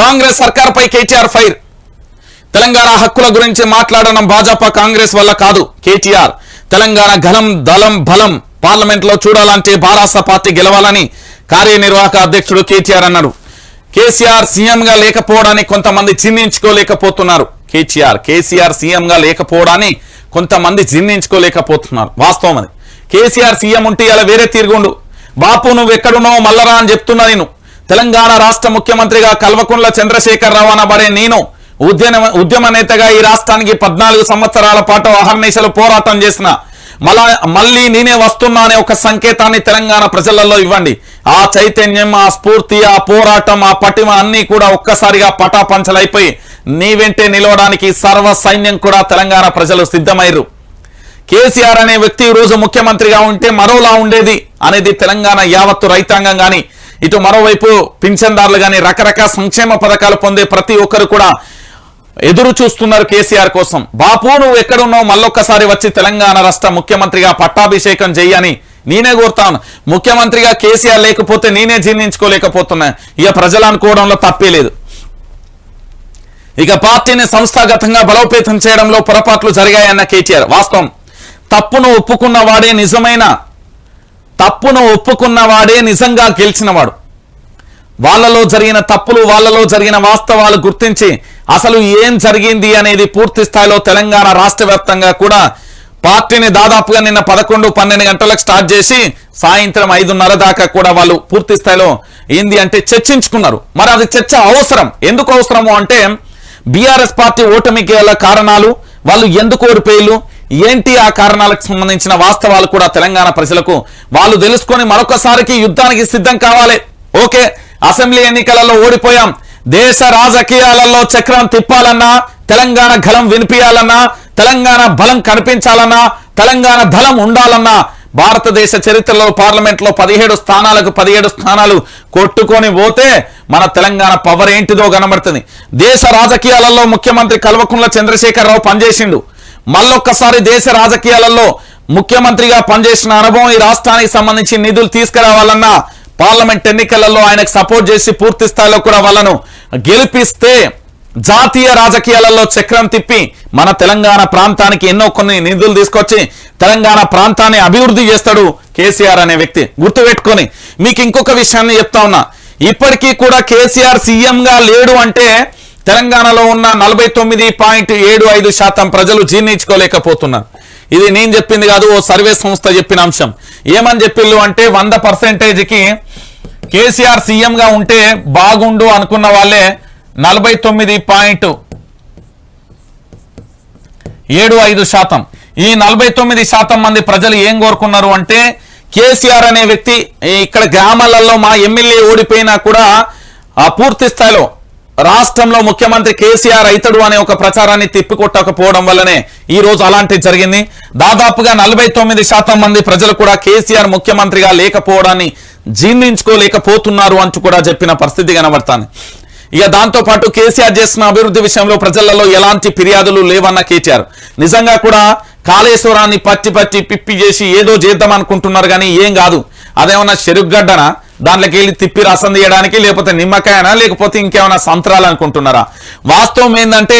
కాంగ్రెస్ సర్కార్పై కేటీఆర్ ఫైర్. తెలంగాణ హక్కుల గురించి మాట్లాడడం భాజపా కాంగ్రెస్ వల్ల కాదు. కేటీఆర్ తెలంగాణ ఘనం దళం బలం పార్లమెంట్లో చూడాలంటే బారాస పార్టీ గెలవాలని కార్యనిర్వాహక అధ్యక్షుడు కేటీఆర్ అన్నారు కేసీఆర్ సీఎంగా లేకపోవడాన్ని కొంతమంది చిన్నించుకోలేకపోతున్నారు కేటీఆర్ కేసీఆర్ సీఎంగా లేకపోవడాన్ని కొంతమంది జీర్ణించుకోలేకపోతున్నారు. వాస్తవం అది. కేసీఆర్ సీఎం ఉంటే ఇలా వేరే తీరుగుండు బాపు నువ్వు ఎక్కడున్నావు మల్లరా అని చెప్తున్నా నేను. తెలంగాణ రాష్ట్ర ముఖ్యమంత్రిగా కల్వకుంట్ల చంద్రశేఖర్ రావు అనబడే నేను ఉద్యమ ఉద్యమ నేతగా ఈ రాష్ట్రానికి పద్నాలుగు సంవత్సరాల పాటు అహర్నిశలు పోరాటం చేసిన మళ్ళా మళ్ళీ నేనే వస్తున్నా అనే ఒక సంకేతాన్ని తెలంగాణ ప్రజలలో ఇవ్వండి. ఆ చైతన్యం ఆ స్ఫూర్తి ఆ పోరాటం ఆ పటిమ అన్ని కూడా ఒక్కసారిగా పటాపంచలైపోయి నీ వెంటే నిలవడానికి సర్వ సైన్యం కూడా తెలంగాణ ప్రజలు సిద్ధమయ్యారు. కేసీఆర్ అనే వ్యక్తి ఈరోజు రోజు ముఖ్యమంత్రిగా ఉంటే మరోలా ఉండేది అనేది తెలంగాణ యావత్తు రైతాంగం కానీ ఇటు మరోవైపు పింఛన్దారులు కానీ రకరకాల సంక్షేమ పథకాలు పొందే ప్రతి ఒక్కరు కూడా ఎదురు చూస్తున్నారు కేసీఆర్ కోసం. బాపు నువ్వు ఎక్కడున్నావు? మళ్ళొక్కసారి వచ్చి తెలంగాణ రాష్ట్ర ముఖ్యమంత్రిగా పట్టాభిషేకం చెయ్యని నేనే కోరుతాను. ముఖ్యమంత్రిగా కేసీఆర్ లేకపోతే నేనే జీర్ణించుకోలేకపోతున్నా. ఇక ప్రజలు అనుకోవడంలో తప్పే లేదు. ఇక పార్టీని సంస్థాగతంగా బలోపేతం చేయడంలో పొరపాట్లు జరిగాయన్న కేటీఆర్. వాస్తవం. తప్పును ఒప్పుకున్న వాడే నిజమైన తప్పును ఒప్పుకున్న వాడే నిజంగా గెలిచినవాడు. వాళ్ళలో జరిగిన తప్పులు వాళ్ళలో జరిగిన వాస్తవాలు గుర్తించి అసలు ఏం జరిగింది అనేది పూర్తి స్థాయిలో తెలంగాణ రాష్ట్ర వ్యాప్తంగా కూడా పార్టీని దాదాపుగా నిన్న పదకొండు పన్నెండు గంటలకు స్టార్ట్ చేసి సాయంత్రం ఐదున్నర దాకా కూడా వాళ్ళు పూర్తి స్థాయిలో ఏంది అంటే చర్చించుకున్నారు. మరి అది చర్చ అవసరం. ఎందుకు అవసరము అంటే బీఆర్ఎస్ పార్టీ ఓటమికి గల కారణాలు వాళ్ళు ఎందుకు ఓడిపోయిలు ఏంటి ఆ కారణాలకు సంబంధించిన వాస్తవాలు కూడా తెలంగాణ ప్రజలకు? వాళ్ళు తెలుసుకొని మరొకసారికి యుద్ధానికి సిద్ధం కావాలి. ఓకే అసెంబ్లీ ఎన్నికలలో ఓడిపోయాం. దేశ రాజకీయాలలో చక్రం తిప్పాలన్నా తెలంగాణ గలం వినిపించాలన్నా తెలంగాణ బలం కనిపించాలన్నా తెలంగాణ బలం ఉండాలన్నా భారతదేశ చరిత్రలో పార్లమెంట్లో పదిహేడు స్థానాలకు పదిహేడు స్థానాలు కొట్టుకొని పోతే మన తెలంగాణ పవర్ ఏంటిదో కనబడుతుంది. దేశ రాజకీయాలలో ముఖ్యమంత్రి కల్వకుంట్ల చంద్రశేఖరరావు పనిచేసిండు. మళ్ళొక్కసారి దేశ రాజకీయాలలో ముఖ్యమంత్రిగా పనిచేసిన అనుభవం ఈ రాష్ట్రానికి సంబంధించి నిధులు తీసుకురావాలన్నా పార్లమెంట్ ఎన్నికలలో ఆయనకు సపోర్ట్ చేసి పూర్తి స్థాయిలో కూడా వాళ్ళను గెలిపిస్తే జాతీయ రాజకీయాలలో చక్రం తిప్పి మన తెలంగాణ ప్రాంతానికి ఎన్నో కొన్ని నిధులు తీసుకొచ్చి తెలంగాణ ప్రాంతాన్ని అభివృద్ధి చేస్తాడు కేసీఆర్ అనే వ్యక్తి. గుర్తుపెట్టుకొని మీకు ఇంకొక విషయాన్ని చెప్తా ఉన్నా. ఇప్పటికీ కూడా కేసీఆర్ సీఎంగా లేడు అంటే తెలంగాణలో ఉన్న నలభై తొమ్మిది పాయింట్ ఏడు ఐదు శాతం ప్రజలు జీర్ణించుకోలేకపోతున్నారు. ఇది నేను చెప్పింది కాదు ఓ సర్వే సంస్థ చెప్పిన అంశం. ఏమని చెప్పిళ్ళు అంటే వంద పర్సెంటేజ్కి కేసీఆర్ సీఎంగా ఉంటే బాగుండు అనుకున్న వాళ్ళే నలభై తొమ్మిది పాయింట్ ఏడు ఐదు శాతం. ఈ నలభై తొమ్మిది శాతం మంది ప్రజలు ఏం కోరుకున్నారు అంటే కేసీఆర్ అనే వ్యక్తి ఇక్కడ గ్రామాలలో మా ఎమ్మెల్యే ఓడిపోయినా కూడా ఆ పూర్తి స్థాయిలో రాష్ట్రంలో ముఖ్యమంత్రి కేసీఆర్ అవుతాడు అనే ఒక ప్రచారాన్ని తిప్పికొట్టకపోవడం వల్లనే ఈ రోజు అలాంటిది జరిగింది. దాదాపుగా నలభై తొమ్మిది శాతం మంది ప్రజలు కూడా కేసీఆర్ ముఖ్యమంత్రిగా లేకపోవడాన్ని జీర్ణించుకోలేకపోతున్నారు అంటూ కూడా చెప్పిన పరిస్థితి కనబడుతుంది. ఇక దాంతో పాటు కేసీఆర్ చేస్తున్న అభివృద్ధి విషయంలో ప్రజలలో ఎలాంటి ఫిర్యాదులు లేవన్న కేటీఆర్. నిజంగా కూడా కాళేశ్వరాన్ని పట్టి పట్టి పిప్పి చేసి ఏదో చేద్దాం అనుకుంటున్నారు కానీ ఏం కాదు. అదేమన్నా చెరుగ్గడ్డనా? దాంట్లోకి వెళ్ళి తిప్పి రసం తీయడానికి లేకపోతే నిమ్మకాయనా లేకపోతే ఇంకేమైనా సంత్రాలు అనుకుంటున్నారా? వాస్తవం ఏంటంటే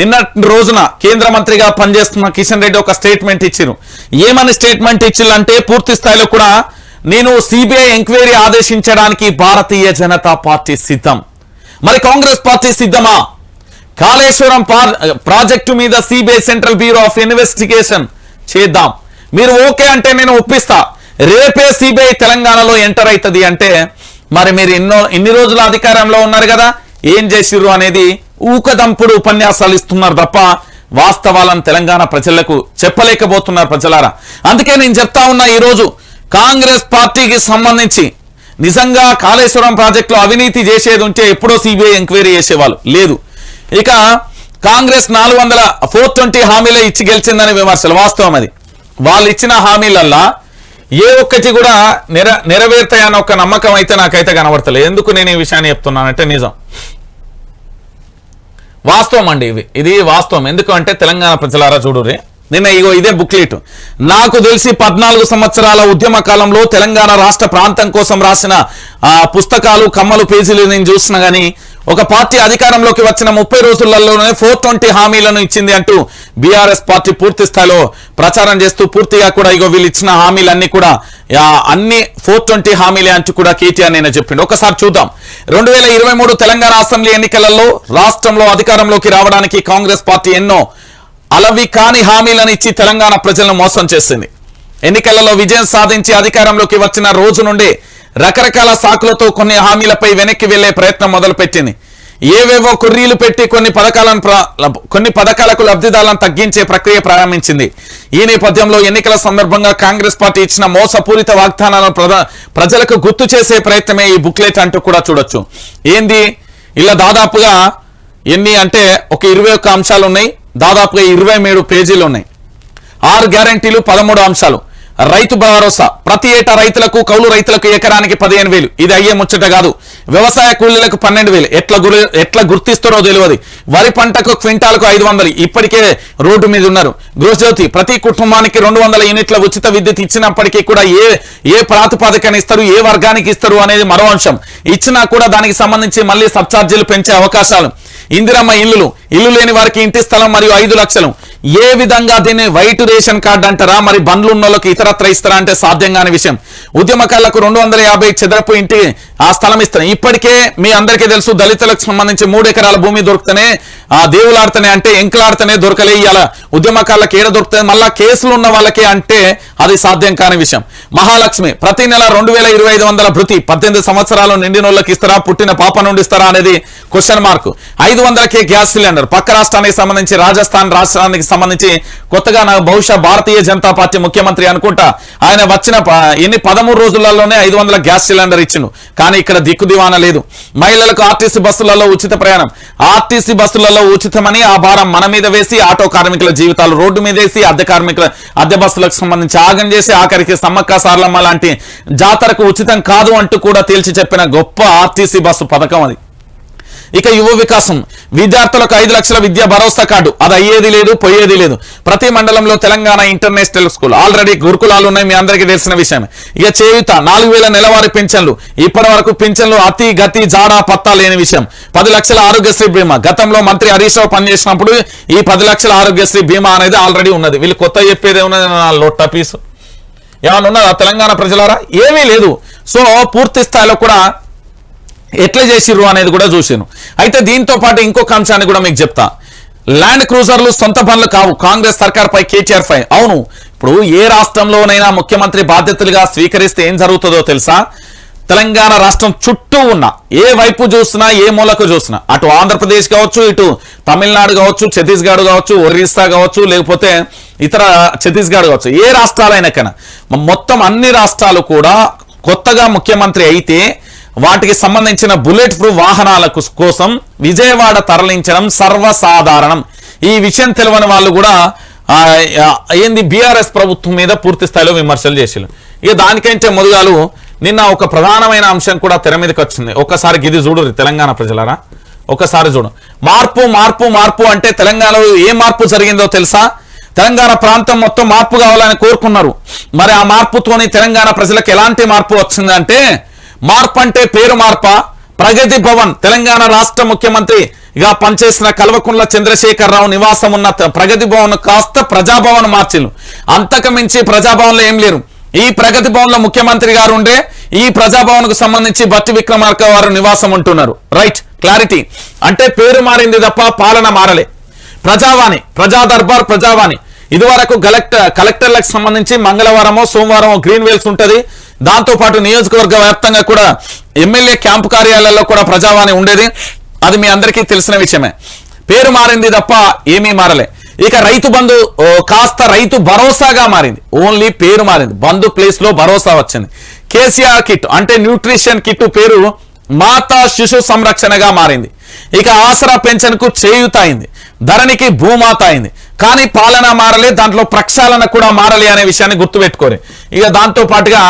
నిన్న రోజున కేంద్ర మంత్రిగా పనిచేస్తున్న కిషన్ రెడ్డి ఒక స్టేట్మెంట్ ఇచ్చిరు ఏమని స్టేట్మెంట్ ఇచ్చిల్లంటే పూర్తి స్థాయిలో కూడా నేను సిబిఐ ఎంక్వైరీ ఆదేశించడానికి భారతీయ జనతా పార్టీ సిద్ధం. మరి కాంగ్రెస్ పార్టీ సిద్ధమా? కాళేశ్వరం ప్రాజెక్టు మీద CBI Central Bureau of Investigation చేద్దాం. మీరు ఓకే అంటే నేను ఒప్పిస్తా. రేపే సిబిఐ తెలంగాణలో ఎంటర్ అవుతుంది అంటే మరి మీరు ఎన్నో ఇన్ని రోజులు అధికారంలో ఉన్నారు కదా ఏం చేసిర్రు అనేది ఊకదంపుడు ఉపన్యాసాలు ఇస్తున్నారు తప్ప వాస్తవాలను తెలంగాణ ప్రజలకు చెప్పలేకపోతున్నారు ప్రజలారా. అందుకే నేను చెప్తా ఉన్నా ఈరోజు కాంగ్రెస్ పార్టీకి సంబంధించి నిజంగా కాళేశ్వరం ప్రాజెక్టులో అవినీతి చేసేది ఉంటే ఎప్పుడో సిబిఐ ఎంక్వైరీ చేసేవాళ్ళు లేదు. ఇక కాంగ్రెస్ నాలుగు వందల ఫోర్ ట్వంటీ హామీలే ఇచ్చి గెలిచిందని విమర్శలు వాస్తవం అది. వాళ్ళు ఇచ్చిన హామీలల్లా ఏ ఒక్కటి కూడా నెర నెరవేర్తాయన్న ఒక నమ్మకం అయితే నాకైతే కనబడతలేదు. ఎందుకు నేను ఈ విషయాన్ని చెప్తున్నానంటే నిజం. వాస్తవం అండి ఇది ఇది వాస్తవం. ఎందుకంటే తెలంగాణ ప్రజలారా చూడురే నిన్న ఇగో ఇదే బుక్లెట్. నాకు తెలిసి పద్నాలుగు సంవత్సరాల ఉద్యమ కాలంలో తెలంగాణ రాష్ట్ర ప్రాంతం కోసం రాసిన ఆ పుస్తకాలు కమ్మలు పేజీలు నేను చూసిన కానీ ఒక పార్టీ అధికారంలోకి వచ్చిన ముప్పై రోజులలోనే ఫోర్ ట్వంటీ హామీలను ఇచ్చింది అంటూ బీఆర్ఎస్ పార్టీ పూర్తి స్థాయిలో ప్రచారం చేస్తూ పూర్తిగా కూడా ఇగో వీళ్ళు ఇచ్చిన హామీలన్నీ కూడా అన్ని ఫోర్ ట్వంటీ హామీలే అంటూ కూడా కేటీఆర్ నేను చెప్పిండు. ఒకసారి చూద్దాం. రెండు వేల ఇరవై మూడు తెలంగాణ అసెంబ్లీ ఎన్నికలలో రాష్ట్రంలో అధికారంలోకి రావడానికి కాంగ్రెస్ పార్టీ ఎన్నో అలవి కాని హామీలను ఇచ్చి తెలంగాణ ప్రజలను మోసం చేసింది. ఎన్నికలలో విజయం సాధించి అధికారంలోకి వచ్చిన రోజు నుండి రకరకాల సాకులతో కొన్ని హామీలపై వెనక్కి వెళ్ళే ప్రయత్నం మొదలుపెట్టింది. ఏవేవో కుర్రీలు పెట్టి కొన్ని పథకాలను ప్ర- కొన్ని పథకాలకు లబ్ధిదారులను తగ్గించే ప్రక్రియ ప్రారంభించింది. ఈ నేపథ్యంలో ఎన్నికల సందర్భంగా కాంగ్రెస్ పార్టీ ఇచ్చిన మోసపూరిత వాగ్దానాలను ప్రజ- ప్రజలకు గుర్తు చేసే ప్రయత్నమే ఈ బుక్లెట్ అంటూ కూడా చూడొచ్చు. ఏంది? ఇలా దాదాపుగా ఎన్ని అంటే ఒక ఇరవై ఒక్క అంశాలు ఉన్నాయి. దాదాపుగా ఇరవై మూడు పేజీలు ఉన్నాయి. ఆరు గ్యారంటీలు పదమూడు అంశాలు. రైతు భరోసా. ప్రతి ఏటా రైతులకు కౌలు రైతులకు ఎకరానికి పదిహేను వేలు. ఇది అయ్యే ముచ్చట కాదు. వ్యవసాయ కూలీలకు పన్నెండు వేలు. ఎట్లా గురి ఎట్లా గుర్తిస్తారో తెలియదు. వరి పంటకు క్వింటాలకు ఐదు వందలు. ఇప్పటికే రోడ్డు మీద ఉన్నారు. గృహజ్యోతి ప్రతి కుటుంబానికి రెండు వందల యూనిట్ల ఉచిత విద్యుత్ ఇచ్చినప్పటికీ కూడా ఏ ఏ ప్రాతిపాదికన ఇస్తారు ఏ వర్గానికి ఇస్తారు అనేది మరో అంశం. ఇచ్చినా కూడా దానికి సంబంధించి మళ్ళీ సబ్చార్జీలు పెంచే అవకాశాలు. ఇందిరమ్మ ఇల్లులు. ఇల్లు లేని వారికి ఇంటి స్థలం మరియు ఐదు లక్షలు. ఏ విధంగా దీన్ని వైట్ రేషన్ కార్డు అంటారా? మరి బండ్లు ఉన్న వాళ్ళకి ఇతరత్ర ఇస్తారా అంటే సాధ్యం కాని విషయం. ఉద్యమకారులకు రెండు వందల చదరపు ఇంటి ఆ స్థలం ఇస్తున్నాయి ఇప్పటికే మీ అందరికీ తెలుసు దళితులకు సంబంధించి మూడు ఎకరాల భూమి దొరుకుతనే ఆ దేవులాడుతనే అంటే ఎంకలాడుతనే దొరకలే. ఇవాళ ఉద్యమకారులకు ఏడ దొరుకుతుంది? మళ్ళా కేసులు ఉన్న వాళ్ళకి అంటే అది సాధ్యం కాని విషయం. మహాలక్ష్మి ప్రతి నెల రెండు వేల ఇరవై ఐదు వందల భృతి పద్దెనిమిది సంవత్సరాలు నిండిన వాళ్ళకి ఇస్తారా? పుట్టిన పాప నుండి ఇస్తారా? అనేది క్వశ్చన్ మార్క్ ఐదు వందలకే గ్యాస్ సిలిండర్. పక్క రాష్ట్రానికి సంబంధించి రాజస్థాన్ రాష్ట్రానికి సంబంధించి కొత్తగా నాకు బహుశా భారతీయ జనతా పార్టీ ముఖ్యమంత్రి అనుకుంటా ఆయన వచ్చిన ప- ఎన్ని పదమూడు రోజులలోనే ఐదు వందల గ్యాస్ సిలిండర్ ఇచ్చిండు. కానీ ఇక్కడ దిక్కు దివాన లేదు. మహిళలకు ఆర్టీసీ బస్సులలో ఉచిత ప్రయాణం. ఆర్టీసీ బస్సులలో ఉచితమని ఆ భారం మన మీద వేసి ఆటో కార్మికుల జీవితాలు రోడ్డు మీద వేసి అద్దె కార్మికుల అద్దె బస్సులకు సంబంధించి ఆగం చేసి ఆఖరికి సమ్మక్క సార్లమ్మ లాంటి జాతరకు ఉచితం కాదు అంటూ కూడా తేల్చి చెప్పిన గొప్ప ఆర్టీసీ బస్సు పథకం అది. ఇక యువ వికాసం. విద్యార్థులకు ఐదు లక్షల విద్యా భరోసా కార్డు. అది అయ్యేది లేదు పోయేది లేదు. ప్రతి మండలంలో తెలంగాణ ఇంటర్నేషనల్ స్కూల్. ఆల్రెడీ గురుకులాలు ఉన్నాయి మీ అందరికీ తెలిసిన విషయం ఇక చేయుత నాలుగు వేల నెలవారీ పింఛన్లు. ఇప్పటి వరకు పింఛన్లు అతి గతి జాడా పత్తా లేని విషయం. పది లక్షల ఆరోగ్యశ్రీ బీమా. గతంలో మంత్రి హరీష్ రావు పనిచేసినప్పుడు ఈ పది లక్షల ఆరోగ్యశ్రీ బీమా అనేది ఆల్రెడీ ఉన్నది. వీళ్ళు కొత్త చెప్పేది ఉన్నది నా లొట్ట పీసు. ఏమన్నా ఉన్నదా తెలంగాణ ప్రజలారా? ఏమీ లేదు. సో పూర్తి స్థాయిలో కూడా ఎట్లా చేసిర్రు అనేది కూడా చూశాను అయితే దీంతో పాటు ఇంకొక అంశాన్ని కూడా మీకు చెప్తా. ల్యాండ్ క్రూజర్లు సొంత పనులు కావు. కాంగ్రెస్ సర్కార్ పై కేటీఆర్ పై అవును ఇప్పుడు ఏ రాష్ట్రంలోనైనా ముఖ్యమంత్రి బాధ్యతలుగా స్వీకరిస్తే ఏం జరుగుతుందో తెలుసా? తెలంగాణ రాష్ట్రం చుట్టూ ఉన్న ఏ వైపు చూసినా ఏ మూలకు చూసినా అటు ఆంధ్రప్రదేశ్ కావచ్చు ఇటు తమిళనాడు కావచ్చు ఛత్తీస్గఢ్ కావచ్చు ఒరిస్సా కావచ్చు లేకపోతే ఇతర ఛత్తీస్గఢ్ కావచ్చు ఏ రాష్ట్రాలైనా కన్నా మొత్తం అన్ని రాష్ట్రాలు కూడా కొత్తగా ముఖ్యమంత్రి అయితే వాటికి సంబంధించిన బుల్లెట్ ప్రూఫ్ వాహనాలకు కోసం విజయవాడ తరలించడం సర్వసాధారణం. ఈ విషయం తెలియని వాళ్ళు కూడా ఏంది బీఆర్ఎస్ ప్రభుత్వం మీద పూర్తి స్థాయిలో విమర్శలు చేసారు ఇక దానికంటే మొదగాలు నిన్న ఒక ప్రధానమైన అంశం కూడా తెర మీదకి వచ్చింది. ఒక్కసారి ఇది చూడు తెలంగాణ ప్రజలరా. ఒకసారి చూడు. మార్పు మార్పు మార్పు అంటే తెలంగాణలో ఏ మార్పు జరిగిందో తెలుసా? తెలంగాణ ప్రాంతం మొత్తం మార్పు కావాలని కోరుకున్నారు. మరి ఆ మార్పుతోని తెలంగాణ ప్రజలకు ఎలాంటి మార్పు వచ్చిందంటే మార్పు అంటే పేరు మార్ప? ప్రగతి భవన్ తెలంగాణ రాష్ట్ర ముఖ్యమంత్రిగా పనిచేసిన కల్వకుంట్ల చంద్రశేఖరరావు నివాసం ఉన్న ప్రగతి భవన్ కాస్త ప్రజాభవన్ మార్చిను అంతకు మించి ప్రజాభవన్లో ఏం లేరు. ఈ ప్రగతి భవన్లో ముఖ్యమంత్రి గారు ఉండే ఈ ప్రజాభవన్కు సంబంధించి భట్టి విక్రమార్క వారు నివాసం ఉంటున్నారు. Right clarity. అంటే పేరు మారింది తప్ప పాలన మారలే. ప్రజావాణి ప్రజా దర్బార్ ప్రజావాణి. ఇదివరకు కలెక్టర్ కలెక్టర్లకు సంబంధించి మంగళవారమో సోమవారమో గ్రీన్ వేల్స్ ఉంటుంది. దాంతో పాటు నియోజకవర్గ వ్యాప్తంగా కూడా ఎమ్మెల్యే క్యాంపు కార్యాలయాల్లో కూడా ప్రజావాణి ఉండేది. అది మీ అందరికీ తెలిసిన విషయమే. పేరు మారింది తప్ప ఏమీ మారలే. ఇక రైతు బంధు ఓ, కాస్త రైతు భరోసాగా మారింది. ఓన్లీ పేరు మారింది. బంధు ప్లేస్లో భరోసా వచ్చింది. కేసీఆర్ కిట్ అంటే న్యూట్రిషన్ కిట్ పేరు మాతా శిశు సంరక్షణగా మారింది. ఇక ఆసరా పెన్షన్కు చేయూత అయింది ధరణికి భూమాత అయింది కానీ పాలన మారలే దాంట్లో ప్రక్షాళన కూడా మారలే అనే విషయాన్ని గుర్తుపెట్టుకోరు. ఇక దాంతో పాటుగా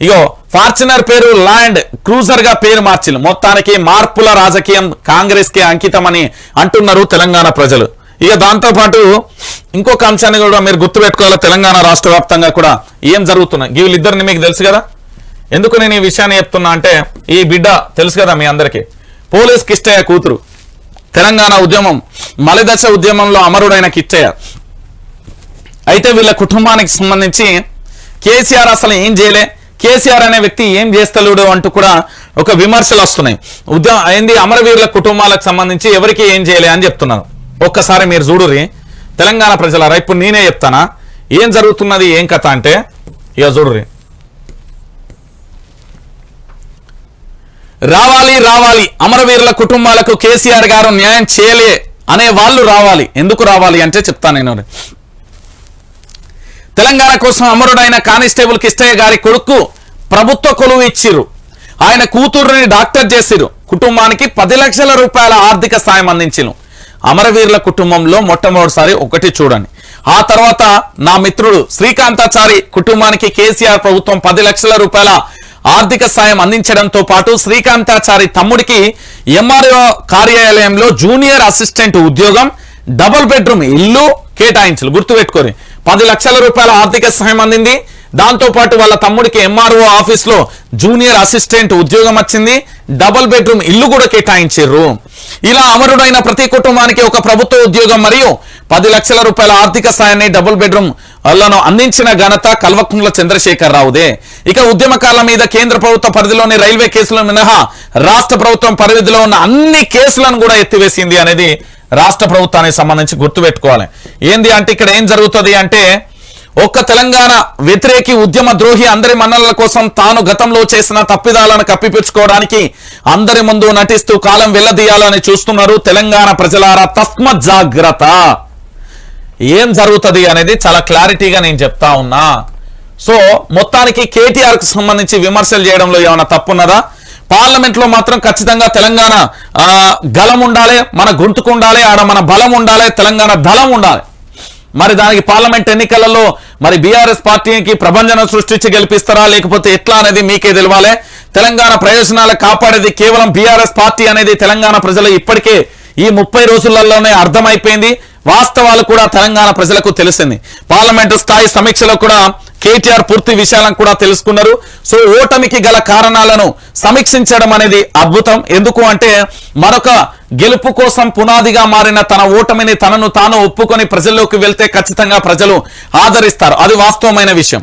ఇగో ఫార్చునర్ పేరు ల్యాండ్ క్రూజర్గా పేరు మార్చిలు మొత్తానికి మార్పుల రాజకీయం కాంగ్రెస్కి అంకితమని అంటున్నారు తెలంగాణ ప్రజలు. ఇక దాంతో పాటు ఇంకొక అంశాన్ని కూడా మీరు గుర్తుపెట్టుకోవాలి? తెలంగాణ రాష్ట్ర వ్యాప్తంగా కూడా ఏం జరుగుతున్నాయి వీళ్ళిద్దరిని మీకు తెలుసు కదా? ఎందుకు నేను ఈ విషయాన్ని చెప్తున్నా అంటే ఈ బిడ్డ తెలుసు కదా మీ అందరికీ? పోలీస్ కిష్టయ్య కూతురు. తెలంగాణ ఉద్యమం మలిదశ ఉద్యమంలో అమరుడైన కిట్టయ్య అయితే వీళ్ళ కుటుంబానికి సంబంధించి కేసీఆర్ అసలు ఏం చేయలే. కేసీఆర్ అనే వ్యక్తి ఏం చేస్తలేడు అంటూ కూడా ఒక విమర్శలు వస్తున్నాయి. ఉద్యమ ఏంది? అమరవీరుల కుటుంబాలకు సంబంధించి ఎవరికి ఏం చేయలే అని చెప్తున్నారు. ఒక్కసారి మీరు చూడురి తెలంగాణ ప్రజలారా ఇప్పుడు నేనే చెప్తానా? ఏం జరుగుతున్నది? ఏం కథ అంటే ఇక చూడురి రావాలి రావాలి. అమరవీరుల కుటుంబాలకు కేసీఆర్ గారు న్యాయం చేయలే అనే వాళ్ళు రావాలి. ఎందుకు రావాలి అంటే చెప్తాను నేను. తెలంగాణ కోసం అమరుడైన కానిస్టేబుల్ కిష్టయ్య గారి కొడుకు ప్రభుత్వ కొలువు ఇచ్చిరు ఆయన కూతురుని డాక్టర్ చేసిరు కుటుంబానికి పది లక్షల రూపాయల ఆర్థిక సాయం అందించిను అమరవీరుల కుటుంబంలో మొట్టమొదటిసారి ఒకటి చూడండి. ఆ తర్వాత నా మిత్రుడు శ్రీకాంతాచారి కుటుంబానికి కేసీఆర్ ప్రభుత్వం పది లక్షల రూపాయల ఆర్థిక సాయం అందించడంతో పాటు శ్రీకాంతాచారి తమ్ముడికి ఎంఆర్ఓ కార్యాలయంలో జూనియర్ అసిస్టెంట్ ఉద్యోగం డబుల్ బెడ్రూమ్ ఇల్లు కేటాయించలు. గుర్తుపెట్టుకోరు పది లక్షల రూపాయల ఆర్థిక సహాయం అందింది. దాంతో పాటు వాళ్ళ తమ్ముడికి ఎంఆర్ఓ ఆఫీస్లో జూనియర్ అసిస్టెంట్ ఉద్యోగం వచ్చింది. డబుల్ బెడ్రూమ్ ఇల్లు కూడా కేటాయించారు ఇలా అమరుడైన ప్రతి కుటుంబానికి ఒక ప్రభుత్వ ఉద్యోగం మరియు పది లక్షల రూపాయల ఆర్థిక సాయాన్ని డబుల్ బెడ్రూమ్ లను అందించిన ఘనత కల్వకుంట్ల చంద్రశేఖర్ రావుదే ఇక ఉద్యమకాల మీద కేంద్ర ప్రభుత్వ పరిధిలోని రైల్వే కేసులను మినహా రాష్ట్ర ప్రభుత్వం పరిధిలో ఉన్న అన్ని కేసులను కూడా ఎత్తివేసింది అనేది రాష్ట్ర ప్రభుత్వానికి సంబంధించి గుర్తుపెట్టుకోవాలి. ఏంది అంటే ఇక్కడ ఏం జరుగుతుంది అంటే ఒక్క తెలంగాణ వ్యతిరేకి ఉద్యమ ద్రోహి అందరి మన్ననల కోసం తాను గతంలో చేసిన తప్పిదాలను కప్పిపుచ్చుకోవడానికి అందరి ముందు నటిస్తూ కాలం వెళ్ళదీయాలని చూస్తున్నారు తెలంగాణ ప్రజలారా తస్మ జాగ్రత్త ఏం జరుగుతుంది అనేది చాలా క్లారిటీగా నేను చెప్తా ఉన్నా. సో మొత్తానికి కేటీఆర్కు సంబంధించి విమర్శలు చేయడంలో ఏమైనా తప్పున్నదా? పార్లమెంట్లో మాత్రం ఖచ్చితంగా తెలంగాణ గలం ఉండాలి మన గొంతుకు ఉండాలి ఆడ మన బలం ఉండాలి తెలంగాణ దళం ఉండాలి. మరి దానికి పార్లమెంట్ ఎన్నికలలో మరి బీఆర్ఎస్ పార్టీకి ప్రభంజనం సృష్టించి గెలిపిస్తారా లేకపోతే ఎట్లా అనేది మీకే తెలవాలి. తెలంగాణ ప్రయోజనాలు కాపాడేది కేవలం బీఆర్ఎస్ పార్టీ అనేది తెలంగాణ ప్రజలు ఇప్పటికే ఈ ముప్పై రోజులలోనే అర్థమైపోయింది. వాస్తవాలు కూడా తెలంగాణ ప్రజలకు తెలిసింది. పార్లమెంటు స్థాయి సమీక్షలో కూడా కేటీఆర్ పూర్తి విషయాలను కూడా తెలుసుకున్నారు. సో ఓటమికి గల కారణాలను సమీక్షించడం అనేది అద్భుతం. ఎందుకు అంటే మరొక గెలుపు కోసం పునాదిగా మారిన తన ఓటమిని తనను తాను ఒప్పుకొని ప్రజల్లోకి వెళ్తే ఖచ్చితంగా ప్రజలు ఆదరిస్తారు. అది వాస్తవమైన విషయం.